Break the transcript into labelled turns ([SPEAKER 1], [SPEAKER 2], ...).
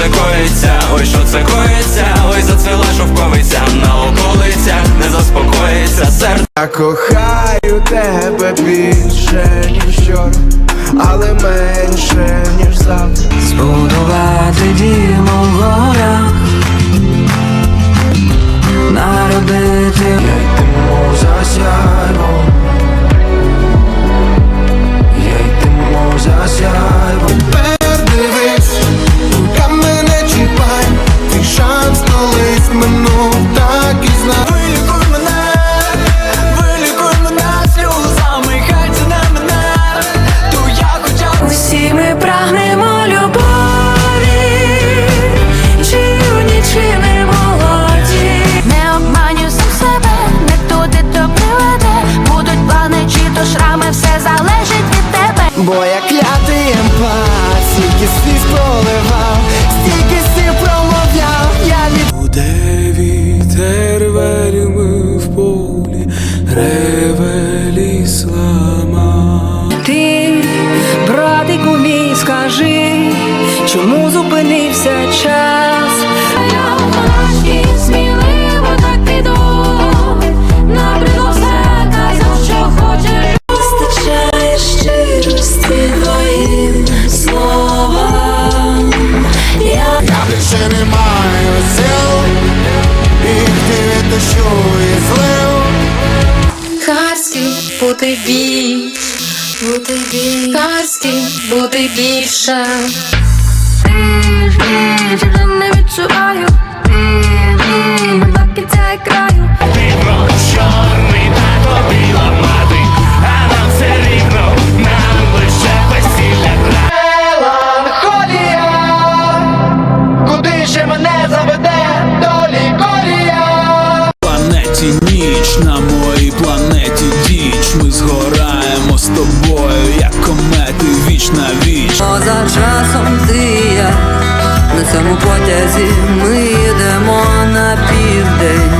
[SPEAKER 1] це коїться, ой, що це коїться, ой, зацвіла шовковиця на околицях не заспокоїться, серце.
[SPEAKER 2] Я кохаю тебе більше, ніж вчора, але менше, ніж завтра.
[SPEAKER 3] Збудувати дім у горах.
[SPEAKER 2] Бо я клятий емпат, стільки сліз проливав, стільки сил промовляв, я від
[SPEAKER 4] Буде вітер вельми в полі, реве слама.
[SPEAKER 5] Ти, братику мій, скажи, чому зупинився час?
[SPEAKER 2] Більше не маю сил, і ти дощу і злив.
[SPEAKER 5] Харський бути більш, бути більш, Харський бути більше. Не відчуваю,
[SPEAKER 4] ніч на моїй планеті діч, ми згораємо з тобою, як комети віч на віч.
[SPEAKER 3] О, за часом ти і я на цьому потязі ми йдемо на південь.